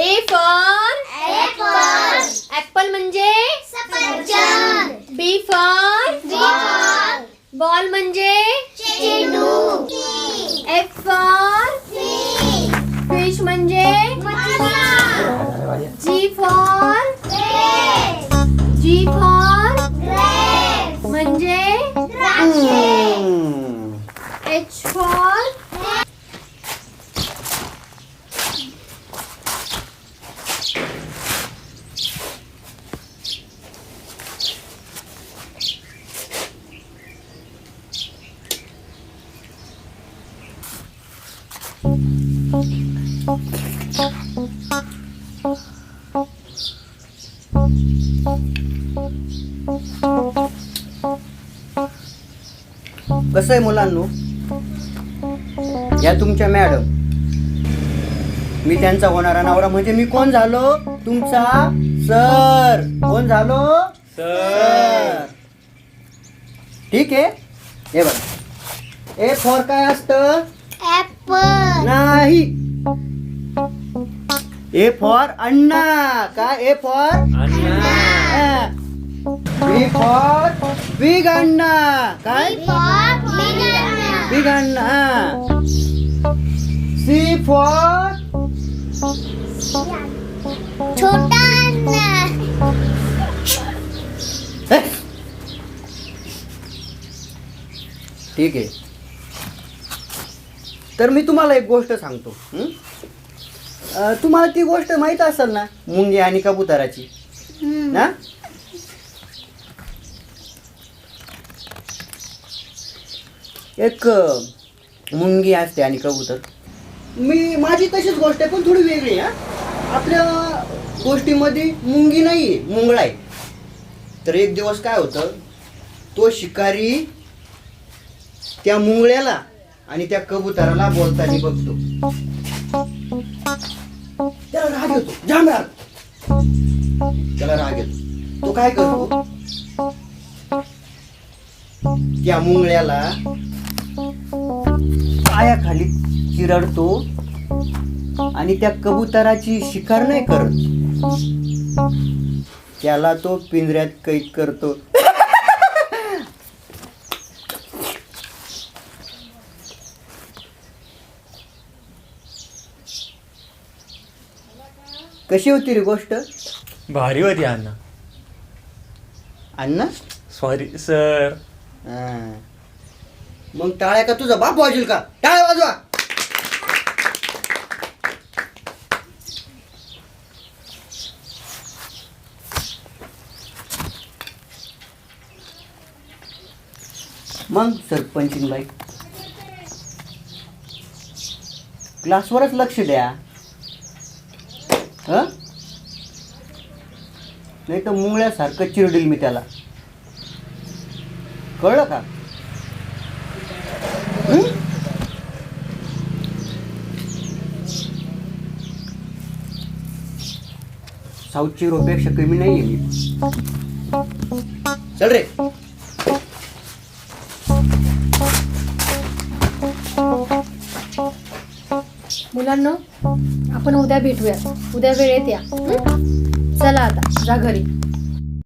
A for apple म्हणजे? B for ball म्हणजे? F for fish म्हणजे? जी फॉर जी फॉर म्हणजे H for कसं आहे मुलांनो? या तुमच्या मॅडम. मी त्यांचा होणारा नवरा म्हणजे मी कोण झालो? तुमचा सर. कोण झालो? सर. ठीक आहे? हे बघ. ए फॉर काय असतं? ए फॉर अण्णा काय A for B for big अण्णा काय बिग अण्णा सी फॉर छोटा ठीक आहे. तर मी तुम्हाला एक गोष्ट सांगतो हं? अं, तुम्हाला ती गोष्ट माहीत असेल ना मुंगी आणि कबुतराची. ना? एक अं, मुंगी असते आणि कबूतर. मी माझी तशीच गोष्ट आहे पण थोडी वेगळी आहे हा. आपल्या गोष्टीमध्ये मुंगी नाही आहे मुंगळा आहे. तर एक दिवस काय होतं तो शिकारी त्या मुंगळ्याला आणि त्या कबुतराला बोलताना बघतो. त्याला राग येतो. जाम राग त्याला राग येतो. तो काय करतो? त्या मुंगळ्याला पायाखाली चिरडतो आणि त्या कबुतराची शिकार नाही करत. त्याला तो पिंजऱ्यात कैद करतो. कशी होती रे गोष्ट? भारी होती अण्णा. अण्णा? सॉरी सर हा. मग टाळ्या का तुझा बाप वाजेल का? टाळ्या वाजवा. मग सरपंचिंग बाई क्लासवरच लक्ष द्या. ह? नाही तर मुंगळ्यासारखं चिरडील मी त्याला. कळलं का? साऊथची रोपेक्षा कमी नाही आहे मी. चल रे. मुलांना आपण उद्या भेटूया. उद्या वेळेत या. चला आता. जा घरी.